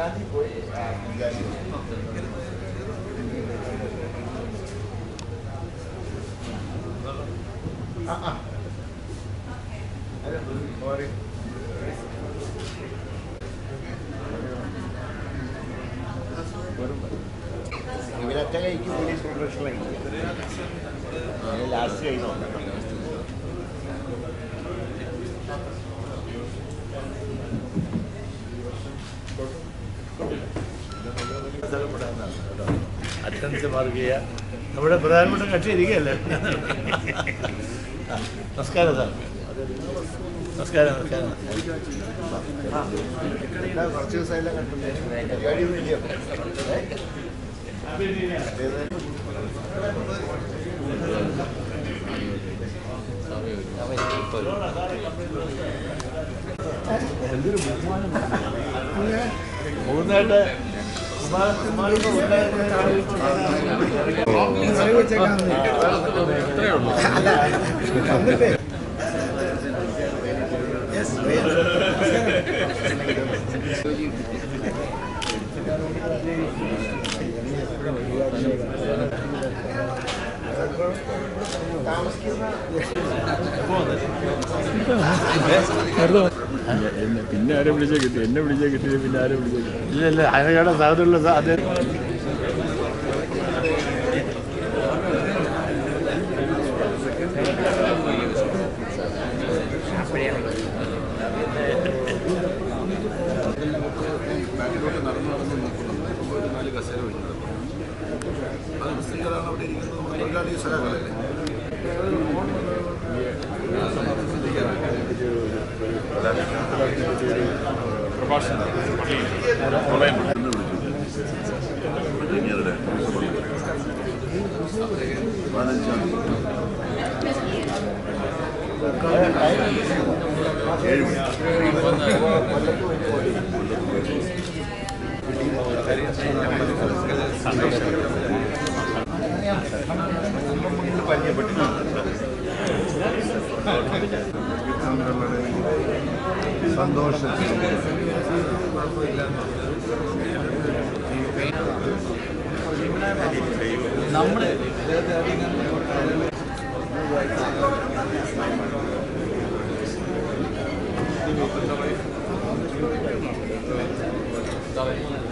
andati poi eh, a Ah, ah. Fuori. Dove la tela di più dentro lo slank. Nell'astria in onda. Mark ചെയ്യുക നമ്മുടെ പ്രധാനപ്പെട്ട കക്ഷി ഇരിക്കുകയല്ലേ? നമസ്കാരം sir. നമസ്കാരം നമസ്കാരം. കുറച്ച് ദിവസമായില്ല എന്തൊരു ബഹുമാനം. മൂന്നായിട്ട് Yes, പിന്നെ ആരെ വിളിച്ചാൽ കിട്ടി എന്നെ വിളിച്ചാൽ കിട്ടിയത് പിന്നെ ആരെ വിളിച്ചാൽ കിട്ടി ഇല്ല ഇല്ല അതിനേക്കാളും സാധനമുള്ള അത് ബാക്കിലോട്ട് നടന്നു നടന്ന് നോക്കുന്നുണ്ട് ഒരു നാല് കസേര വെച്ചിട്ടുണ്ട് അത് മുസ്ലിങ്ങളാണ് അവിടെ ഇരിക്കുന്നത്. തൊഴിലാളി സ്ഥലങ്ങളല്ലേ പതിനഞ്ചാം ഏഴ് മണി. സന്തോഷത്തിൽ നമ്മൾ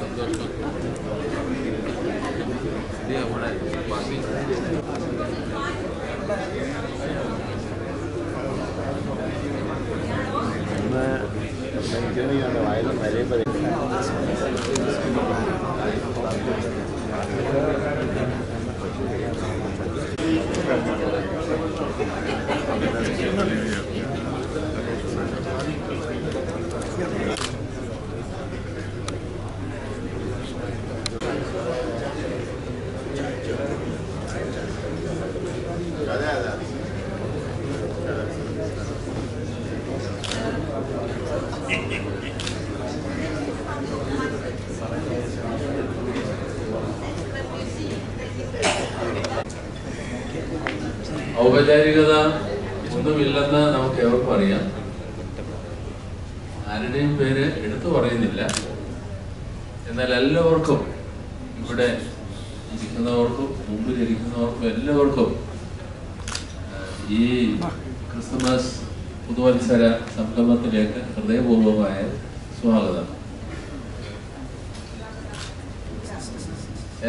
സന്തോഷം വയലും വരയും ഔപചാരികത ഒന്നുമില്ലെന്ന് നമുക്ക് എവർക്കും അറിയാം. ആരുടെയും പേര് എടുത്തു പറയുന്നില്ല. എന്നാൽ എല്ലാവർക്കും ഇവിടെ ഇരിക്കുന്നവർക്കും മുമ്പിൽ ഇരിക്കുന്നവർക്കും എല്ലാവർക്കും ഈ ക്രിസ്തുമസ് പുതുവത്സര സംഗമത്തിലേക്ക് ഹൃദയപൂർവമായ സ്വാഗതം.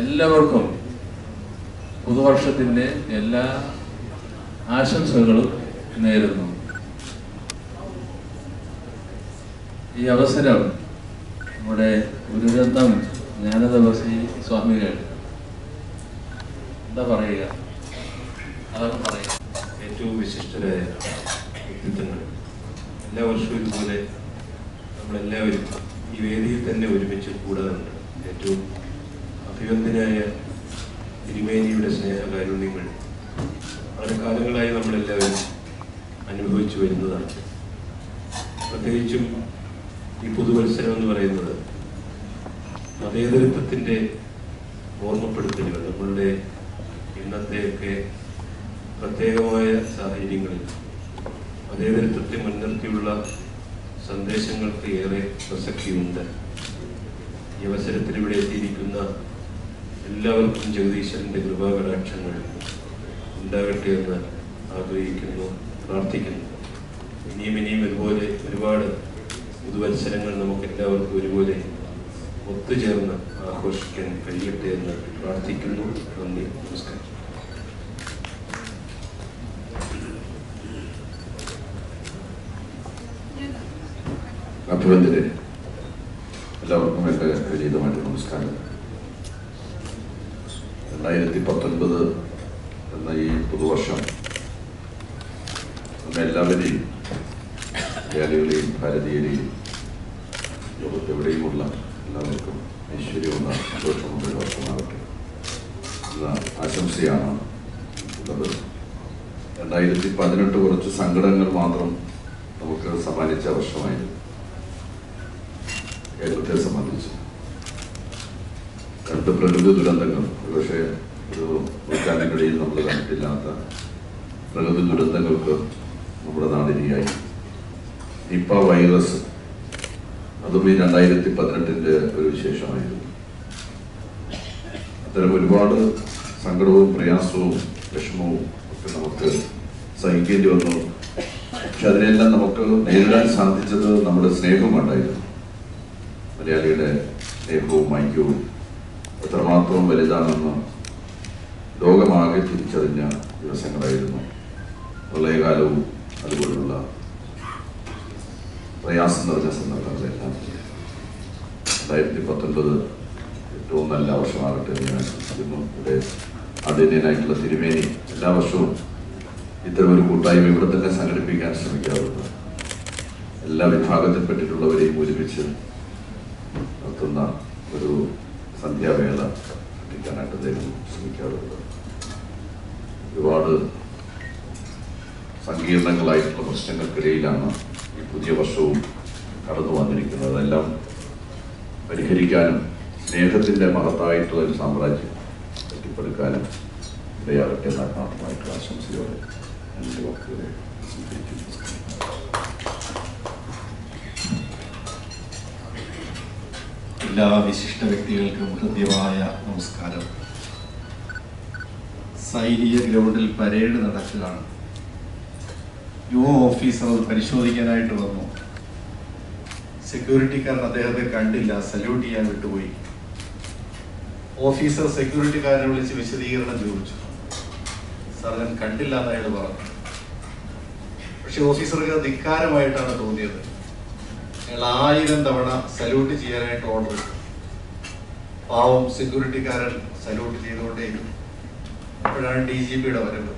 എല്ലാവർക്കും പുതുവർഷത്തിന്റെ എല്ലാ ആശംസകളും നേരുന്നു. ഈ അവസരം നമ്മുടെ ഗുരുരത്നം ജ്ഞാനതപസി സ്വാമികൾ എന്താ പറയുക? അതൊക്കെ പറയുക. ഏറ്റവും വിശിഷ്ടരായ വ്യക്തിത്വങ്ങൾ. എല്ലാ വർഷവും ഇതുപോലെ നമ്മളെല്ലാവരും ഈ വേദിയിൽ തന്നെ ഒരുമിച്ച് കൂടാറുണ്ട്. ഏറ്റവും അഭിവന്ദനായ തിരുമേനിയുടെ സ്നേഹകാരുണ്യങ്ങൾ വളരെ കാലങ്ങളായി നമ്മളെല്ലാവരും അനുഭവിച്ചു വരുന്നതാണ്. പ്രത്യേകിച്ചും ഈ പുതുവത്സരം എന്ന് പറയുന്നത് മതേതരത്വത്തിന്റെ ഓർമ്മപ്പെടുത്തലുകൾ നമ്മളുടെ ഇന്നത്തെയൊക്കെ പ്രത്യേകമായ സാഹചര്യങ്ങളിൽ മതേതരത്വത്തെ മുൻനിർത്തിയുള്ള സന്ദേശങ്ങൾക്ക് ഏറെ പ്രസക്തിയുണ്ട്. ഈ അവസരത്തിൽ ഇവിടെ എത്തിയിരിക്കുന്ന എല്ലാവർക്കും ജഗദീശ്വരന്റെ കൃപാകടാക്ഷങ്ങൾ ഉണ്ടാകട്ടെ എന്ന് ആഗ്രഹിക്കുന്നു പ്രാർത്ഥിക്കുന്നു. ഇനിയും ഇനിയും ഇതുപോലെ ഒരുപാട് പുതുവത്സരങ്ങൾ നമുക്ക് എല്ലാവർക്കും ഒരുപോലെ ഒത്തുചേർന്ന് ആഘോഷിക്കാൻ കഴിയട്ടെ എന്ന് പ്രാർത്ഥിക്കുന്നു. നന്ദി നമസ്കാരം. അഭിവന്ദരെ എല്ലാവർക്കും എന്റെ വിനീതമായിട്ട് നമസ്കാരം. രണ്ടായിരത്തി പത്തൊൻപത് എന്ന ഈ പുതുവർഷം എല്ലാവരെയും മലയാളികളെയും ഭാരതീയരെയും ലോകത്തെവിടെയുമുള്ള എല്ലാവർക്കും ഐശ്വര്യമുള്ള സന്തോഷമുള്ള വർഷമാകട്ടെ എന്ന ആശംസയാണ് ഉള്ളത്. രണ്ടായിരത്തി പതിനെട്ട് കുറച്ച് സങ്കടങ്ങൾ മാത്രം നമുക്ക് സമ്മാനിച്ച വർഷമായിരുന്നു കേരളത്തെ സംബന്ധിച്ച്. രണ്ട് പ്രകൃതി ദുരന്തങ്ങൾ ഒരുപക്ഷെ ഒരു നൂറ്റാണ്ടിനിടയിൽ നമ്മൾ കണ്ടിട്ടില്ലാത്ത പ്രകൃതി ദുരന്തങ്ങൾക്ക് നമ്മുടെ നാടിനിയായി. നിപ്പ വൈറസ് അതും ഈ രണ്ടായിരത്തി പതിനെട്ടിന്റെ ഒരു വിശേഷമായിരുന്നു. അത്തരം ഒരുപാട് സങ്കടവും പ്രയാസവും വിഷമവും ഒക്കെ നമുക്ക് സഹിക്കേണ്ടി വന്നു. പക്ഷെ അതിനെല്ലാം നമുക്ക് നേരിടാൻ സാധിച്ചത് നമ്മുടെ സ്നേഹമുണ്ടായിരുന്നു മലയാളിയുടെ സ്നേഹവും ഐക്യവും എത്രമാത്രം വലുതാണെന്ന് ലോകമാകെ തിരിച്ചറിഞ്ഞ ദിവസങ്ങളായിരുന്നു പ്രളയകാലവും അതുപോലുള്ള പ്രയാസം നിറഞ്ഞ സന്ദർഭങ്ങളെല്ലാം. രണ്ടായിരത്തി പത്തൊൻപത് ഏറ്റവും നല്ല വർഷമാകട്ടെ എന്ന് ഞാൻ ആശംസിക്കുന്നു ഇവിടെ ആദരണീയനായിട്ടുള്ള തിരുമേനി എല്ലാ വർഷവും ഇത്തരം ഒരു കൂട്ടായ്മ ഇവിടെ തന്നെ സംഘടിപ്പിക്കാൻ ശ്രമിക്കാറുണ്ട്. എല്ലാ വിഭാഗത്തിൽപ്പെട്ടിട്ടുള്ളവരെയും ഒരുമിച്ച് നടത്തുന്ന ഒരു സന്ധ്യാവേള സൃഷ്ടിക്കാനായിട്ട് അദ്ദേഹം ശ്രമിക്കാറുണ്ട്. ഒരുപാട് സങ്കീർണങ്ങളായിട്ടുള്ള പ്രശ്നങ്ങൾക്കിടയിലാണ് ഈ പുതിയ വർഷവും കടന്നു വന്നിരിക്കുന്നത്. അതെല്ലാം പരിഹരിക്കാനും സ്നേഹത്തിന്റെ മഹത്തായിട്ടുള്ള ഒരു സാമ്രാജ്യം കെട്ടിപ്പടുക്കാനും ഇടയാകട്ടെ എന്ന ആത്മാർത്ഥമായിട്ടുള്ള ആശംസയോടെ എന്റെ വാക്കുകളെ എല്ലാ വിശിഷ്ട വ്യക്തികൾക്കും ഹൃദ്യമായ നമസ്കാരം. സൈനിക ഗ്രൗണ്ടിൽ പരേഡ് നടക്കുകയാണ്. യുവ ഓഫീസർ അത് പരിശോധിക്കാനായിട്ട് വന്നു. സെക്യൂരിറ്റിക്കാരൻ അദ്ദേഹത്തെ കണ്ടില്ല. സല്യൂട്ട് ചെയ്യാൻ വിട്ടുപോയി. ഓഫീസർ സെക്യൂരിറ്റിക്കാരനെ വിളിച്ച് വിശദീകരണം ചോദിച്ചു. സാർ ഞാൻ കണ്ടില്ല എന്ന് അയാൾ പറഞ്ഞു. പക്ഷെ ഓഫീസർക്ക് ധിക്കാരമായിട്ടാണ് തോന്നിയത്. ഞങ്ങൾ ആയിരം തവണ സല്യൂട്ട് ചെയ്യാനായിട്ട് ഓർഡർ പാവം സെക്യൂരിറ്റിക്കാരൻ സല്യൂട്ട് ചെയ്തുകൊണ്ടേയിരുന്നു. അപ്പോഴാണ് ഡി ജി പിയുടെ വരവ്.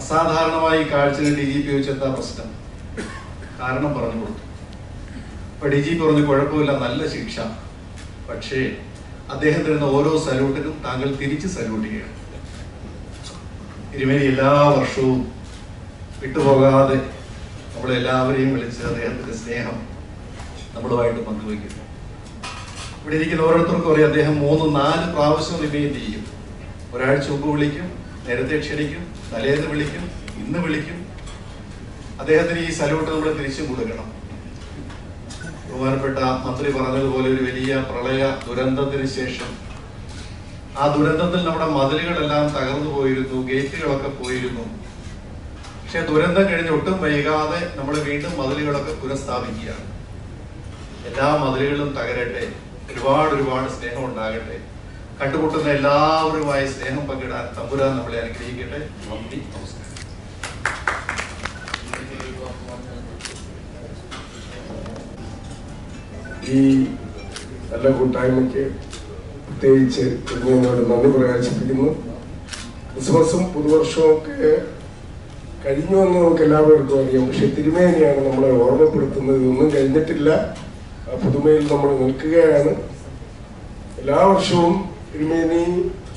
അസാധാരണമായി കാഴ്ചയിൽ ഡി ജി പി ചോദിച്ചെന്താ പ്രശ്നം? കാരണം പറഞ്ഞു കൊടുത്തു. അപ്പൊ ഡി ജി പി പറഞ്ഞു കുഴപ്പമില്ല നല്ല ശിക്ഷ. പക്ഷേ അദ്ദേഹം തരുന്ന ഓരോ സല്യൂട്ടിനും താങ്കൾ തിരിച്ച് സല്യൂട്ട് ചെയ്യണം ഇരുമേനി എല്ലാ വർഷവും വിട്ടുപോകാതെ നമ്മളെല്ലാവരെയും വിളിച്ച് അദ്ദേഹത്തിന്റെ സ്നേഹം നമ്മളുമായിട്ട് പങ്കുവയ്ക്കുന്നു. ഇവിടെ ഇരിക്കുന്ന ഓരോരുത്തർക്കും അറിയാം അദ്ദേഹം മൂന്ന് നാല് പ്രാവശ്യം റിമൈൻഡ് ചെയ്യും. ഒരാഴ്ച മുമ്പ് വിളിക്കും നേരത്തെ ക്ഷണിക്കും തലേന്ന് വിളിക്കും ഇന്ന് വിളിക്കും. അദ്ദേഹത്തിന് ഈ സല്യൂട്ട് നമ്മൾ തിരിച്ചും കൊടുക്കണം. ബഹുമാനപ്പെട്ട മന്ത്രി പറഞ്ഞതുപോലെ ഒരു വലിയ പ്രളയ ദുരന്തത്തിന് ശേഷം ആ ദുരന്തത്തിൽ നമ്മുടെ മതിലുകളെല്ലാം തകർന്നു പോയിരുന്നു ഗേറ്റുകളൊക്കെ പോയിരുന്നു. പക്ഷെ ദുരന്തം കഴിഞ്ഞ് ഒട്ടും വൈകാതെ നമ്മൾ വീണ്ടും മതിലുകളൊക്കെ പുനഃസ്ഥാപിക്കുകയാണ്. എല്ലാ മതിലുകളും തകരട്ടെ ഒരുപാട് ഒരുപാട് സ്നേഹം ഉണ്ടാകട്ടെ. കണ്ടുമുട്ടുന്ന എല്ലാവരുമായി സ്നേഹം പങ്കിടാൻ തമ്പുരാൻ നമ്മളെ അനുഗ്രഹിക്കട്ടെ. നന്ദി നമസ്കാരം. ഈ നല്ല കൂട്ടായ്മയ്ക്ക് പ്രത്യേകിച്ച് കുഞ്ഞുങ്ങളോട് നന്ദി പ്രകാശിപ്പിക്കുന്നു. ക്രിസ്മസും പുതുവർഷവും ഒക്കെ കഴിഞ്ഞു എന്ന് നമുക്ക് എല്ലാവർക്കും അറിയാം. പക്ഷെ തിരുമേനിയാണ് നമ്മളെ ഓർമ്മപ്പെടുത്തുന്നത്. ഇതൊന്നും കഴിഞ്ഞിട്ടില്ല. പുതുമയിൽ നമ്മൾ നിൽക്കുകയാണ്. എല്ലാ വർഷവും തിരുമേനി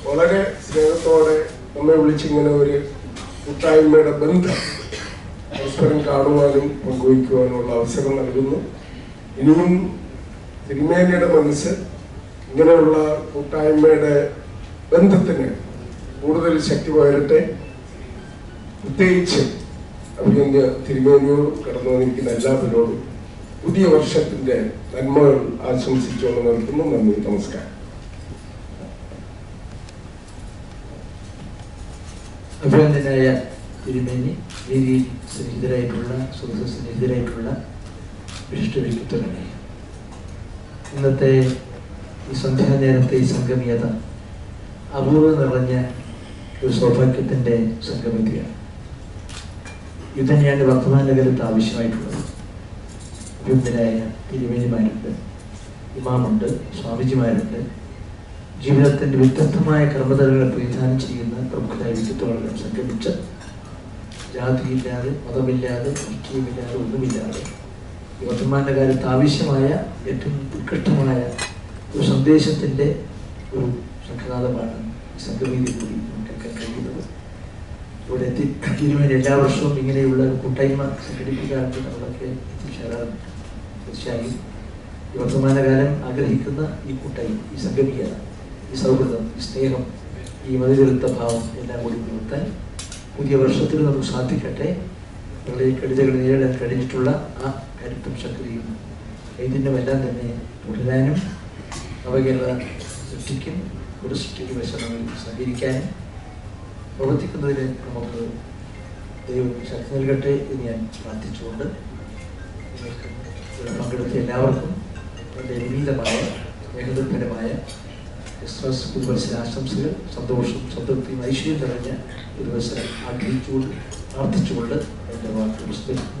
വളരെ സ്നേഹത്തോടെ നമ്മെ വിളിച്ചിങ്ങനെ ഒരു കൂട്ടായ്മയുടെ ബന്ധം പരസ്പരം കാണുവാനും പങ്കുവയ്ക്കുവാനുമുള്ള അവസരം നൽകുന്നു. ഇനിയും തിരുമേനിയുടെ മനസ്സ് ഇങ്ങനെയുള്ള കൂട്ടായ്മയുടെ ബന്ധത്തിന് കൂടുതൽ ശക്തി പകരട്ടെ. പ്രത്യേകിച്ച് അഭിനന്ദ തിരുമേനിയോടും കടന്നു വന്നിരിക്കുന്ന എല്ലാവരോടും പുതിയ വർഷത്തിന്റെ നന്മകൾ ആശംസിച്ചുകൊണ്ട് നിർത്തുന്നു. നന്ദി നമസ്കാരം. അഭിനന്ദനായ തിരുമേനി വേദിയിൽ സ്നേഹിതരായിട്ടുള്ള സുഹൃത്ത് സ്നേഹിതരായിട്ടുള്ള വിശിഷ്ട വ്യക്തിത്വങ്ങളെ. ഇന്നത്തെ ഈ സന്ധ്യാനേരത്തെ ഈ സംഗമീയത അപൂർവം നിറഞ്ഞ ഒരു സൗഭാഗ്യത്തിന്റെ സംഗമിക്കുകയാണ് ഇത് തന്നെയാണ് വർത്തമാനകാലത്ത് ആവശ്യമായിട്ടുള്ളത്. അഭിനന്ദനായ തിരുമേനിമാരുണ്ട് ഇമാമുണ്ട് സ്വാമിജിമാരുണ്ട് ജീവിതത്തിന്റെ വ്യത്യസ്തമായ കർമ്മതകളെ പ്രതിദാനം ചെയ്യുന്ന പ്രമുഖരായ വ്യക്തിത്വങ്ങളെല്ലാം സംഗമിച്ച് ജാതിയില്ലാതെ മതമില്ലാതെ ഐക്യമില്ലാതെ ഒന്നുമില്ലാതെ ഈ വർത്തമാന കാലത്ത് ആവശ്യമായ ഏറ്റവും ഉത്കൃഷ്ടമായ ഒരു സന്ദേശത്തിന്റെ ഒരു സംഘനാഥമാണ് സംഘമീതി കൂടി നമുക്ക് കഴിയുന്നത്. ഇവിടെ എത്തി തീരുമാനം എല്ലാ വർഷവും ഇങ്ങനെയുള്ള കൂട്ടായ്മ സംഘടിപ്പിക്കാറുണ്ട്. നമ്മളൊക്കെ എത്തിച്ചേരാറുണ്ട് തീർച്ചയായും ഈ വർത്തമാനകാലം ആഗ്രഹിക്കുന്ന ഈ കൂട്ടായ്മ ഈ സംഗമീയത ഈ സൗഹൃദം ഈ സ്നേഹം ഈ മതിവിരുദ്ധ ഭാവം എല്ലാം കൂടി നിർത്താൻ പുതിയ വർഷത്തിൽ നമുക്ക് സാധിക്കട്ടെ. ഈ കെടുതകൾ നേരിടാൻ കഴിഞ്ഞിട്ടുള്ള ആ കരുത്തും ശക്തിയും ചൈതന്യമെല്ലാം തന്നെ തുടരാനും നവകേരള സൃഷ്ടിക്കും ഒരു സൃഷ്ടിക്ക് വശങ്ങളിൽ സഹകരിക്കാനും പ്രവർത്തിക്കുന്നതിന് നമുക്ക് ദൈവം ശക്തി നൽകട്ടെ എന്ന് ഞാൻ പ്രാർത്ഥിച്ചുകൊണ്ട് പങ്കെടുത്ത എല്ലാവർക്കും വളരെ വിനീതമായ സ്നേഹനിർഭരമായ ക്രിസ്മസ് പുതുവത്സര ആശംസകൾ സന്തോഷം സംതൃപ്തിയും ഐശ്വര്യം നിറഞ്ഞ പുതുവത്സരം ആഗ്രഹിച്ചുകൊണ്ട് പ്രാർത്ഥിച്ചുകൊണ്ട് എന്റെ വാക്കുകൾ വിസ്മരിക്കുന്നു.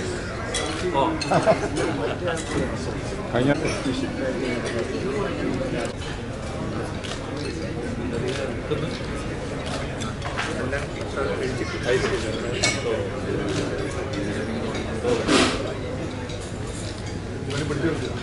ഇല്ല കിടക്കുന്നത് അത് കുഴപ്പമില്ല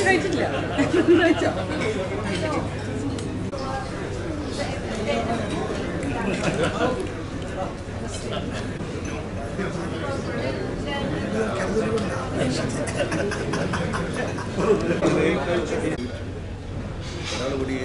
കഴിച്ചിട്ടില്ല ഒരാൾ കൂടി